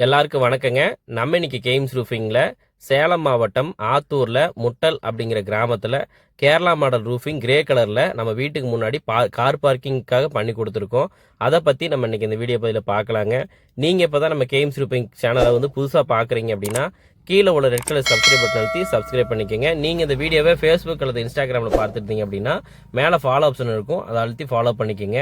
எல்லாருக்கும் வணக்கங்க. நம்ம இன்னைக்கு கெய்ம்ஸ் ரூஃபிங்கில் சேலம் மாவட்டம் ஆத்தூரில் முட்டல் அப்படிங்கிற கிராமத்தில் கேரளா மாடல் ரூஃபிங் கிரே கலரில் நம்ம வீட்டுக்கு முன்னாடி பா கார் பார்க்கிங்க்காக பண்ணி கொடுத்துருக்கோம். அதை பற்றி நம்ம இன்னைக்கு இந்த வீடியோ பதிவில் பார்க்கலாங்க. நீங்கள் இப்போ தான் நம்ம கெய்ம்ஸ் ரூஃபிங் சேனலை வந்து புதுசாக பார்க்குறீங்க அப்படின்னா கீழே உள்ள ரெட் கலர் சப்ஸ்கிரைப் பட்டன் அழுத்தி சப்ஸ்கிரைப் பண்ணிக்கோங்க. நீங்கள் இந்த வீடியோவை ஃபேஸ்புக் அல்லது இன்ஸ்டாகிராமில் பார்த்துருந்தீங்க அப்படின்னா மேலே ஃபாலோ ஆப்ஷன் இருக்கும். அதை அழுத்தி ஃபாலோ பண்ணிக்கோங்க.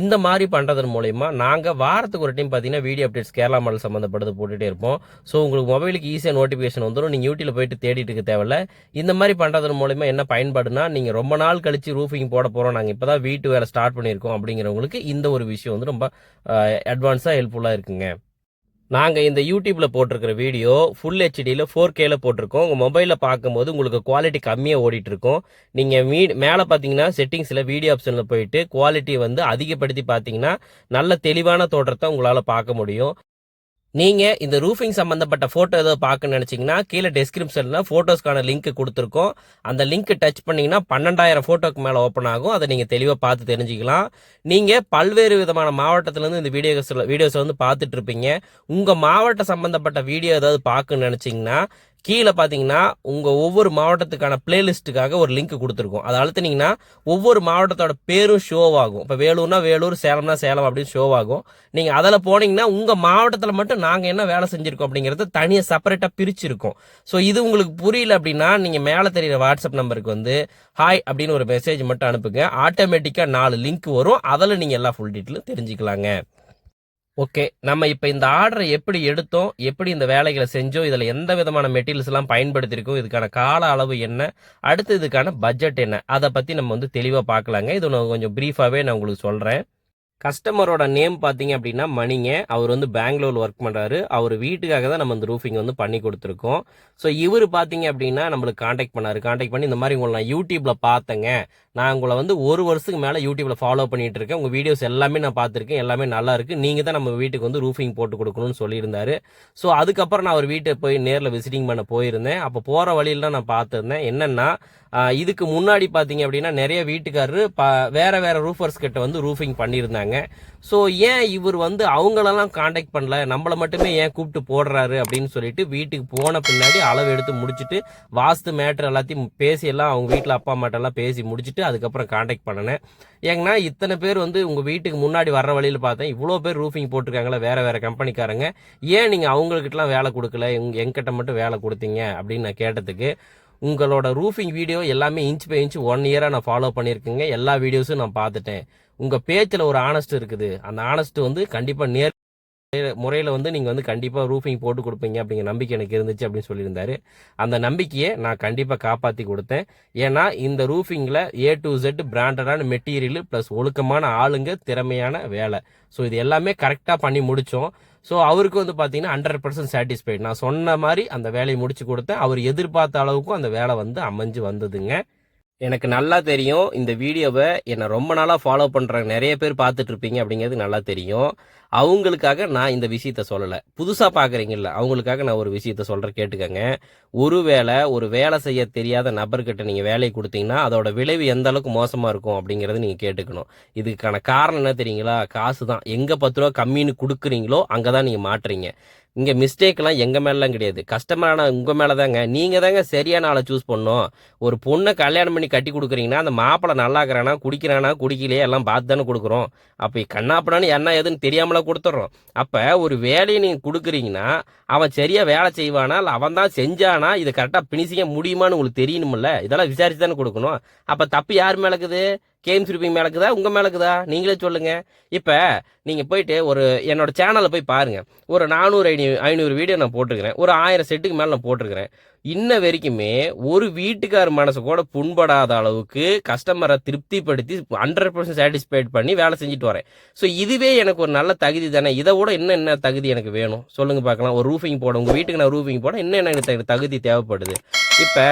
இந்த மாதிரி பண்ணுறதன் மூலயமா நாங்கள் வாரத்துக்கு ஒரு டைம் பார்த்தீங்கன்னா வீடியோ அப்டேட்ஸ் கேரளா மாடல் சம்மந்தப்பட்டது போட்டுகிட்டே இருப்போம். ஸோ உங்களுக்கு மொபைலுக்கு ஈஸியாக நோட்டிஃபிகேஷன் வந்துடும் நீங்கள் யூடியூப்ல போயிட்டு தேடிட்டு இருக்க தேவையில்ல. இந்த மாதிரி பண்ணுறதன் மூலயமா என்ன பயன்பாடுனா நீங்கள் ரொம்ப நாள் கழித்து ரூஃபிங் போட போகிறோம் நாங்கள் இப்போ தான் வீட்டு வேலை ஸ்டார்ட் பண்ணியிருக்கோம் அப்படிங்கிறவங்களுக்கு இந்த ஒரு விஷயம் வந்து ரொம்ப அட்வான்ஸாக ஹெல்ப்ஃபுல்லாக இருக்குங்க. நாங்கள் இந்த யூடியூப்பில் போட்டிருக்கிற வீடியோ ஃபுல் ஹெச்டியில் ஃபோர் கேல போட்டிருக்கோம். உங்கள் மொபைலில் பார்க்கும்போது உங்களுக்கு குவாலிட்டி கம்மியாக ஓடிட்டுருக்கும். நீங்கள் மீ மேலே பார்த்தீங்கன்னா செட்டிங்ஸில் வீடியோ ஆப்ஷனில் போயிட்டு குவாலிட்டி வந்து அதிகப்படுத்தி பார்த்தீங்கன்னா நல்ல தெளிவான தோற்றத்தை உங்களால் பார்க்க முடியும். நீங்கள் இந்த ரூஃபிங் சம்மந்தப்பட்ட ஃபோட்டோ ஏதோ பார்க்கணும்னு நினச்சிங்கன்னா கீழே டெஸ்கிரிப்ஷனில் ஃபோட்டோஸ்க்கான லிங்க் கொடுத்துருக்கோம். அந்த லிங்க் டச் பண்ணிங்கன்னா பன்னெண்டாயிரம் ஃபோட்டோக்கு மேலே ஓப்பன் ஆகும். அதை நீங்கள் தெளிவாக பார்த்து தெரிஞ்சுக்கலாம். நீங்கள் பல்வேறு விதமான மாவட்டத்திலேருந்து இந்த வீடியோஸ் வீடியோஸ் வந்து பார்த்துட்டு இருப்பீங்க. உங்கள் மாவட்ட சம்மந்தப்பட்ட வீடியோ ஏதாவது பார்க்கணும்னு நினச்சிங்கன்னா கீழே பார்த்தீங்கன்னா உங்கள் ஒவ்வொரு மாவட்டத்துக்கான பிளேலிஸ்ட்டுக்காக ஒரு லிங்க் கொடுத்துருக்கோம். அதை அழுத்துனீங்கன்னா ஒவ்வொரு மாவட்டத்தோட பேரும் ஷோ ஆகும். இப்போ வேலூர்னா வேலூர் சேலம்னா சேலம் அப்படின்னு ஷோ ஆகும். நீங்கள் அதில் போனீங்கன்னா உங்கள் மாவட்டத்தில் மட்டும் நாங்கள் என்ன வேலை செஞ்சுருக்கோம் அப்படிங்கிறது தனியாக செப்பரேட்டாக பிரிச்சிருக்கோம். ஸோ இது உங்களுக்கு புரியல அப்படின்னா நீங்கள் மேலே தெரியுற வாட்ஸ்அப் நம்பருக்கு வந்து ஹாய் அப்படின்னு ஒரு மெசேஜ் மட்டும் அனுப்புங்க. ஆட்டோமேட்டிக்காக நாலு லிங்க் வரும். அதில் நீங்கள் எல்லா ஃபுல் டீட்டெயிலும் தெரிஞ்சுக்கலாங்க. ஓகே நம்ம இப்போ இந்த ஆர்டரை எப்படி எடுத்தோம்? எப்படி இந்த வேலைகளை செஞ்சோம்? இதில் எந்த விதமான மெட்டீரியல்ஸ் எல்லாம் பயன்படுத்தியிருக்கோம்? இதுக்கான கால அளவு என்ன? அடுத்து இதுக்கான பட்ஜெட் என்ன? அதை பற்றி நம்ம வந்து தெளிவாக பார்க்கலாங்க. இது நான் கொஞ்சம் ப்ரீஃபாகவே நான் உங்களுக்கு சொல்கிறேன் கஸ்டமரோட நேம் பார்த்தீங்க அப்படின்னா மணிங்க. அவர் வந்து பெங்களூர் ஒர்க் பண்ணுறாரு அவர் வீட்டுக்காக தான் நம்ம இந்த ரூஃபிங் வந்து பண்ணி கொடுத்துருக்கோம். ஸோ இவர் பார்த்தீங்க அப்படின்னா நம்மளுக்கு காண்டாக்ட் பண்ணாரு. காண்டாக்ட் பண்ணி இந்த மாதிரி உங்களை நான் யூடியூப்ல பார்த்தேங்க. நான் உங்களை வந்து ஒரு வருஷத்துக்கு மேலே யூடியூப்ல ஃபாலோ பண்ணிட்டு இருக்கேன். உங்கள் வீடியோஸ் எல்லாமே நான் பார்த்துருக்கேன். எல்லாமே நல்லா இருக்கு. நீங்கள் தான் நம்ம வீட்டுக்கு வந்து ரூஃபிங் போட்டு கொடுக்கணும்னு சொல்லியிருந்தாரு. ஸோ அதுக்கப்புறம் நான் அவர் வீட்டை போய் நேரில் விசிட்டிங் பண்ண போயிருந்தேன். அப்போ போகிற வழியில தான் நான் பார்த்துருந்தேன். என்னன்னா இதுக்கு முன்னாடி பார்த்தீங்க அப்படின்னா நிறைய வீட்டுக்காரரு ப வேற வேற ரூஃபர்ஸ் கிட்ட வந்து ரூஃபிங் பண்ணியிருந்தாங்க. ஸோ ஏன் இவர் வந்து அவங்களெல்லாம் காண்டாக்ட் பண்ணல? நம்மளை மட்டுமே ஏன் கூப்பிட்டு போடுறாரு அப்படின்னு சொல்லிட்டு வீட்டுக்கு போன பின்னாடி அளவு எடுத்து முடிச்சுட்டு வாஸ்து மேட்ரு எல்லாத்தையும் பேசி எல்லாம் அவங்க வீட்டில் அப்பா அம்மாட்டெல்லாம் பேசி முடிச்சுட்டு அதுக்கப்புறம் காண்டாக்ட் பண்ணினேன். ஏங்கன்னா இத்தனை பேர் வந்து உங்கள் வீட்டுக்கு முன்னாடி வர வழியில் பார்த்தேன். இவ்வளோ பேர் ரூஃபிங் போட்டிருக்காங்களா வேற வேறு கம்பெனிக்காரங்க. ஏன் நீங்கள் அவங்களுக்கிட்டலாம் வேலை கொடுக்கல? உங்க எங்கிட்ட மட்டும் வேலை கொடுத்தீங்க அப்படின்னு நான் கேட்டதுக்கு உங்களோட ரூஃபிங் வீடியோ எல்லாமே இன்ச் பை இன்ச் ஒன் இயராக நான் ஃபாலோ பண்ணியிருக்கேங்க. எல்லா வீடியோஸும் நான் பார்த்துட்டேன். உங்கள் பேச்சில் ஒரு ஆனஸ்ட் இருக்குது. அந்த ஆனஸ்ட் வந்து கண்டிப்பாக நேர் முறையில் வந்து நீங்கள் வந்து கண்டிப்பாக ரூஃபிங் போட்டு கொடுப்பீங்க அப்படிங்கிற நம்பிக்கை எனக்கு இருந்துச்சு அப்படின்னு சொல்லியிருந்தாரு. அந்த நம்பிக்கையை நான் கண்டிப்பாக காப்பாற்றி கொடுத்தேன். ஏன்னா இந்த ரூஃபிங்கில் ஏ டு ஜெட் பிராண்டடான மெட்டீரியல் ப்ளஸ் ஒழுக்கமான ஆளுங்க திறமையான வேலை. ஸோ இது எல்லாமே கரெக்டாக பண்ணி முடித்தோம் ஸோ அவருக்கு வந்து பார்த்தீங்கன்னா ஹண்ட்ரட் பர்சன்ட் சாட்டிஸ்ஃபைட் நான் சொன்ன மாதிரி அந்த வேலையை முடிச்சு கொடுத்தேன். அவர் எதிர்பார்த்த அளவுக்கும் அந்த வேலை வந்து அமைஞ்சு வந்ததுங்க. எனக்கு நல்லா தெரியும் இந்த வீடியோவை. என்னை ரொம்ப நாளாக ஃபாலோ பண்ணுற நிறைய பேர் பார்த்துட்டு இருப்பீங்க அப்படிங்கிறது நல்லா தெரியும். அவங்களுக்காக நான் இந்த விஷயத்த சொல்லலை. புதுசாக பார்க்குறீங்கல்ல அவங்களுக்காக நான் ஒரு விஷயத்த சொல்கிறேன் கேட்டுக்கங்க. ஒருவேளை ஒரு வேலை செய்ய தெரியாத நபர்கிட்ட நீங்கள் வேலையை கொடுத்தீங்கன்னா அதோட விளைவு எந்த அளவுக்கு மோசமாக இருக்கும் அப்படிங்கிறத நீங்கள் கேட்டுக்கணும். இதுக்கான காரணம் என்ன தெரியுங்களா? காசு தான். எங்கே பத்து ரூபா கம்மின்னு கொடுக்குறீங்களோ அங்கே தான் நீங்கள் மாட்டுறீங்க. இங்கே மிஸ்டேக்லாம் எங்கள் மேலாம் கிடையாது. கஸ்டமரான உங்கள் மேலே தாங்க நீங்கள் தாங்க சரியான ஆளை சூஸ் பண்ணோம் ஒரு பொண்ணை கல்யாணம் பண்ணி கட்டி கொடுக்குறீங்கன்னா அந்த மாப்பிள்ளை நல்லா இருக்கிறானா குடிக்கிறானா குடிக்கலையே எல்லாம் பார்த்து தானே கொடுக்குறோம். அப்போ கண்ணாப்படான்னு என்ன ஏதுன்னு தெரியாமலாம் கொடுத்துட்றோம் அப்போ ஒரு வேலையை நீங்கள் கொடுக்குறீங்கன்னா அவன் சரியாக வேலை செய்வானா இல்லை அவன் தான் செஞ்சானா இது கரெக்டாக பினிசிங்க முடியுமான்னு உங்களுக்கு தெரியணுமில்ல இதெல்லாம் விசாரிச்சு தானே கொடுக்கணும். அப்போ தப்பு யார் மேலக்குது? Game games மேலக்குதா? உங்கள் மேலக்குதா? நீங்களே சொல்லுங்க. இப்போ நீங்கள் போயிட்டு ஒரு என்னோட சேனலை போய் பாருங்கள் ஒரு நானூறு ஐநூறு ஐநூறு வீடியோ நான் போட்டிருக்கிறேன். ஒரு ஆயிரம் செட்டுக்கு மேலே நான் போட்டிருக்கிறேன். இன்ன வரைக்குமே ஒரு வீட்டுக்கார் மனசு கூட புண்படாத அளவுக்கு கஸ்டமரை திருப்திப்படுத்தி ஹண்ட்ரட் பர்சன்ட் சாட்டிஸ்ஃபைட் பண்ணி வேலை செஞ்சுட்டு வரேன். ஸோ இதுவே எனக்கு ஒரு நல்ல தகுதி தானே? இதை விட இன்னும் என்ன தகுதி எனக்கு வேணும்? சொல்லுங்கள் பார்க்கலாம். ஒரு ரூஃபிங் போட உங்கள் வீட்டுக்கு நான் ரூஃபிங் போட இன்னும் எனக்கு தகுதி தேவைப்படுது? இப்போ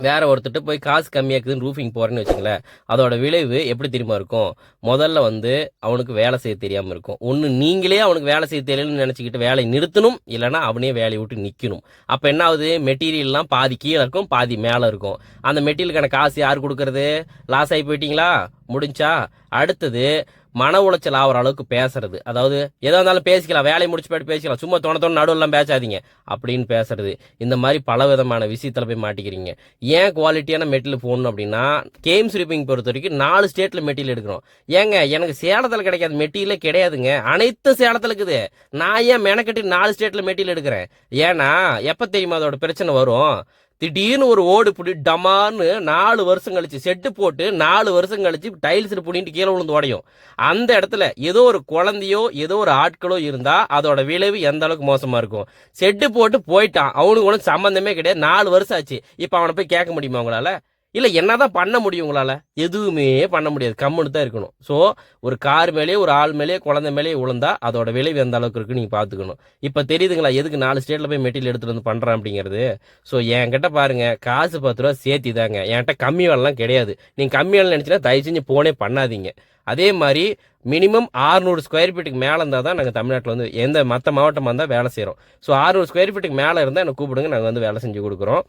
வேற ஒருத்தர்ட்ட போய் காசு கம்மியாக்குதுன்னு ரூஃபிங் போறேன்னு வச்சுங்களேன் அதோட விளைவு எப்படி தெரியுமா இருக்கும்? முதல்ல வந்து அவனுக்கு வேலை செய்ய தெரியாம இருக்கும். ஒன்று நீங்களே அவனுக்கு வேலை செய்ய தெரியலன்னு நினச்சிக்கிட்டு வேலையை நிறுத்தணும். இல்லைன்னா அவனே வேலையை விட்டு நிற்கணும் அப்போ என்ன ஆகுது? மெட்டீரியல்லாம் பாதி கீழே இருக்கும் பாதி மேலே இருக்கும். அந்த மெட்டீரியலுக்கான காசு யார் கொடுக்கறது? லாஸ் ஆகி போயிட்டீங்களா? முடிஞ்சா. அடுத்தது மன உளைச்சல் ஆகிற அளவுக்கு பேசுறது. அதாவது எதா இருந்தாலும் பேசிக்கலாம். வேலையை முடிச்சு போயிட்டு பேசிக்கலாம். சும்மா தோண தோண நடுவெல்லாம் பேசாதீங்க. அப்படின்னு பேசுறது. இந்த மாதிரி பல விதமான விஷயத்தில் போய் மாட்டிக்கிறீங்க. ஏன் குவாலிட்டியான மெட்டீரியல் போடணும் அப்படின்னா கேம் ஸ்வீப்பிங் பொறுத்த வரைக்கும் நாலு ஸ்டேட்டில் மெட்டீரியல் எடுக்கிறோம். ஏங்க எனக்கு சேலத்தில் கிடைக்காத மெட்டீரியலே கிடையாதுங்க. அனைத்து சேலத்தில் இருக்குது. நான் ஏன் மெனக்கட்டி நாலு ஸ்டேட்டில் மெட்டீரியல் எடுக்கிறேன்? ஏன்னா எப்போ தெரியுமா அதோட பிரச்சனை வரும்? திடீர்னு ஒரு ஓடு புடி டமான்னு நாலு வருஷம் கழிச்சு செட்டு போட்டு நாலு வருஷம் கழிச்சு டைல்ஸ் புடின்ட்டு கீழே விழுந்து உடையும். அந்த இடத்துல ஏதோ ஒரு குழந்தையோ ஏதோ ஒரு ஆட்களோ இருந்தா அதோட விளைவு எந்த அளவுக்கு மோசமா இருக்கும்? செட்டு போட்டு போயிட்டான். அவனுக்கு ஒன்றும் சம்பந்தமே கிடையாது. நாலு வருஷம் ஆச்சு. இப்போ அவனை போய் கேட்க முடியுமா உங்களால? இல்லை என்ன தான் பண்ண முடியும் உங்களால்? எதுவுமே பண்ண முடியாது. கம்முன்னு தான் இருக்கணும். ஸோ ஒரு கார் மேலேயே ஒரு ஆள் மேலேயே குழந்தை மேலேயே உழந்தா அதோட விளைவு எந்த அளவுக்கு இருக்குது நீங்கள் பார்த்துக்கணும். இப்போ தெரியுதுங்களா எதுக்கு நாலு ஸ்டேட்டில் போய் மெட்டீரியல் எடுத்துகிட்டு வந்து பண்ணுறேன் அப்படிங்கிறது? ஸோ என்கிட்ட பாருங்க காசு பத்து ரூபா சேர்த்தி தாங்க. என்கிட்ட கம்மி வேலைலாம் கிடையாது. நீங்கள் கம்மி வேலை நினச்சினா தயவு செஞ்சு போனே பண்ணாதீங்க. அதே மாதிரி மினிமம் 600 ஸ்கொயர் ஃபீட்டுக்கு மேலே இருந்தால் தான் நாங்கள் தமிழ்நாட்டில் வந்து எந்த மற்ற மாவட்டமாக இருந்தால் வேலை செய்கிறோம் ஸோ 600 ஸ்கொயர் ஃபீட்டுக்கு மேலே இருந்தால் எனக்கு கூப்பிடுங்க நாங்கள் வந்து வேலை செஞ்சு கொடுக்குறோம்.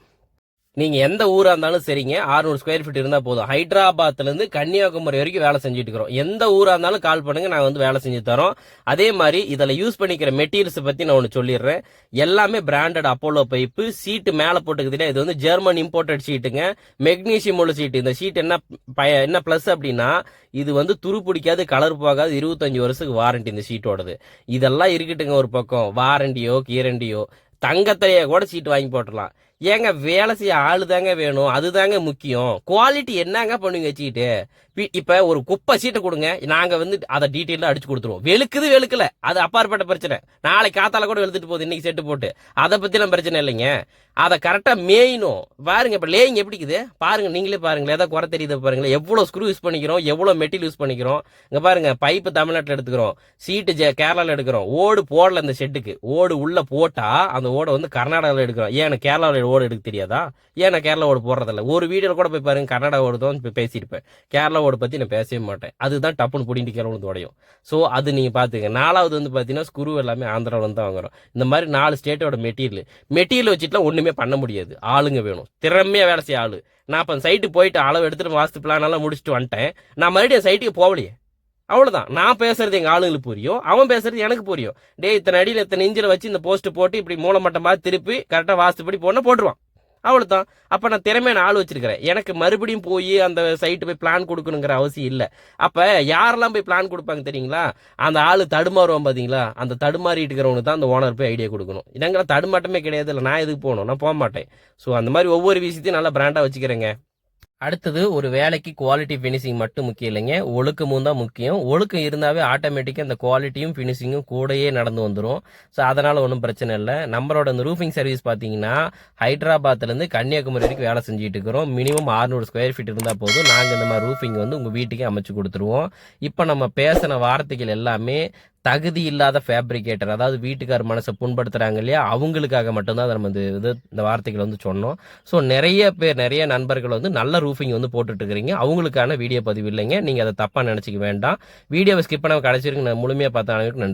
நீங்க எந்த ஊரா இருந்தாலும் சரிங்க. 600 ஸ்கொயர் ஃபீட் இருந்தா போதும். ஹைதராபாத்ல இருந்து கன்னியாகுமரி வரைக்கும் வேலை செஞ்சுட்டு இருக்கிறோம். எந்த ஊரா இருந்தாலும் கால் பண்ணுங்க. நாங்க வந்து வேலை செஞ்சு தரோம். அதே மாதிரி இதுல யூஸ் பண்ணிக்கிற மெட்டீரியல்ஸ் பத்தி நான் ஒன்று சொல்லிடுறேன். எல்லாமே பிராண்டட் அப்போலோ பைப்பு சீட்டு மேல போட்டுக்குதுல இது வந்து ஜெர்மன் இம்போர்ட்டட் சீட்டுங்க மெக்னீசியம் உள்ள சீட்டு இந்த சீட் என்ன பய- என்ன பிளஸ் அப்படின்னா இது வந்து துரு பிடிக்காது கலர் போகாது. இருபத்தஞ்சு வருஷத்துக்கு வாரண்டி இந்த சீட்டோடது இதெல்லாம் இருக்கட்டுங்க ஒரு பக்கம். வாரண்டியோ கீரண்டியோ தங்கத்திலேயே கூட சீட்டு வாங்கி போட்டுடலாம். ஏங்க வேலை செய்ய ஆள் தாங்க வேணும். அதுதாங்க முக்கியம். குவாலிட்டி என்னங்க பண்ணுவீங்க வச்சுக்கிட்டு? இப்போ இப்ப ஒரு குப்பை சீட்டை கொடுங்க. நாங்க வந்து அதை டீட்டெயிலாக அடிச்சு கொடுத்துருவோம். வெளுக்குது வெளுக்கல. அது அப்பாற்பட்ட பிரச்சனை. நாளைக்கு காத்தால கூட வெளுத்துட்டு போகுது. இன்னைக்கு செட்டு போட்டு. அதை பத்திலாம் பிரச்சனை இல்லைங்க. அதை கரெக்டா மேயணும். பாருங்க இப்ப லேயிங் எப்படி இருக்குது? பாருங்க நீங்களே பாருங்களேன். ஏதாவது குறை தெரியுது பாருங்களேன். எவ்வளவு ஸ்க்ரூ யூஸ் பண்ணிக்கிறோம்? எவ்வளவு மெட்டீரியல் யூஸ் பண்ணிக்கிறோம்? இங்க பாருங்க பைப்பு தமிழ்நாட்டில் எடுத்துக்கிறோம். சீட்டு ஜே கேரளாவில் எடுக்கிறோம். ஓடு போடல இந்த ஷெட்டுக்கு ஓடு உள்ள போட்டா அந்த ஓடை வந்து கர்நாடகாவில் எடுக்கிறோம். ஏன் கேரளாவில் ஓடு எடுக்க தெரியாதா? ஏன் நான் கேரளா ஓடு போடுறதில்ல? ஒரு வீடியோவில் கூட போய் பாருங்க கர்நாடகா ஓடு தான் இப்போ பேசியிருப்பேன். கேரளா ஓடு பற்றி நான் பேசவே மாட்டேன். அதுதான் டப்புன்னு பிடிங்கிட்டு கீழே விழுந்து உடையும். ஸோ அது நீங்கள் பார்த்துங்க நாலாவது வந்து பார்த்தீங்கன்னா ஸ்க்ரூ எல்லாமே ஆந்திராவில் தான் வாங்குறோம். இந்த மாதிரி நாலு ஸ்டேட்டோட மெட்டீரியல். மெட்டீரியல் வச்சுட்டுலாம் ஒன்றுமே பண்ண முடியாது. ஆளுங்க வேணும். திறமையாக வேலை செய்ய ஆள். நான் இப்போ சைட்டு போயிட்டு அளவு எடுத்துட்டு வாஸ்து பிளானெல்லாம் முடிச்சுட்டு வந்துட்டேன். நான் மறுபடியும் சைட்டுக்கு போகலையே. அவ்வளோதான் நான் பேசுறது எங்கள் ஆளுங்களுக்கு புரியும். அவன் பேசுறது எனக்கு புரியும். டேய் இத்தனை அடியில் இத்தனை இஞ்சில் வச்சு இந்த போஸ்ட் போட்டு இப்படி மூலமட்டமாக திருப்பி கரெக்டாக வாஸ்துப்படி போனால் போட்டுருவான். அவ்வளோதான் அப்போ நான் திறமையான ஆள் வச்சிருக்கிறேன். எனக்கு மறுபடியும் போய் அந்த சைட்டு போய் பிளான் கொடுக்கணுங்கிற அவசியம் இல்லை. அப்போ யாரெல்லாம் போய் பிளான் கொடுப்பாங்க தெரியுங்களா? அந்த ஆள் தடுமாறுவான் பார்த்தீங்களா அந்த தடுமாறிட்டு இருக்கிறவனுக்கு தான் அந்த ஓனர் போய் ஐடியா கொடுக்கணும். இதங்கள தடுமாட்டமே கிடையாது இல்லை. நான் எதுக்கு போகணும்? நான் போக மாட்டேன். ஸோ அந்த மாதிரி ஒவ்வொரு விஷயத்தையும் நல்லா பிராண்டாக வச்சுக்கிறேங்க. அடுத்தது ஒரு வேலைக்கு குவாலிட்டி ஃபினிஷிங் மட்டும் முக்கியம் இல்லைங்க. ஒழுக்கமும் தான் முக்கியம். ஒழுக்கம் இருந்தாவே ஆட்டோமேட்டிக்காக அந்த குவாலிட்டியும் ஃபினிஷிங்கும் கூடயே நடந்து வந்துடும் ஸோ அதனால் ஒன்றும் பிரச்சனை இல்லை. நம்மளோட இந்த ரூஃபிங் சர்வீஸ் பார்த்தீங்கன்னா ஹைதராபாத்லேருந்து கன்னியாகுமரி வரைக்கும் வேலை செஞ்சுட்டு இருக்கிறோம். மினிமம் 600 ஸ்கொயர் ஃபீட் இருந்தால் போதும். நாங்கள் இந்த மாதிரி ரூஃபிங் வந்து உங்கள் வீட்டுக்கே அமைச்சு கொடுத்துருவோம். இப்போ நம்ம பேசின வார்த்தைகள் எல்லாமே தகுதி இல்லாத ஃபேப்ரிகேட்டர் அதாவது வீட்டுக்கார் மனசை புண்படுத்துகிறாங்க இல்லையா? அவங்களுக்காக மட்டும்தான் நம்ம இந்த இது இந்த வார்த்தைகள் வந்து சொன்னோம். ஸோ நிறைய பேர் நிறைய நண்பர்கள் வந்து நல்ல ரூஃபிங் வந்து போட்டுட்டு இருக்கிறீங்க அவங்களுக்கான வீடியோ பதிவு இல்லைங்க. நீங்கள் அதை தப்பாக நினச்சிக்க வேண்டாம். வீடியோவை ஸ்கிப் பண்ண கிடச்சிருக்கு நான் முழுமையாக பார்த்த நன்றி.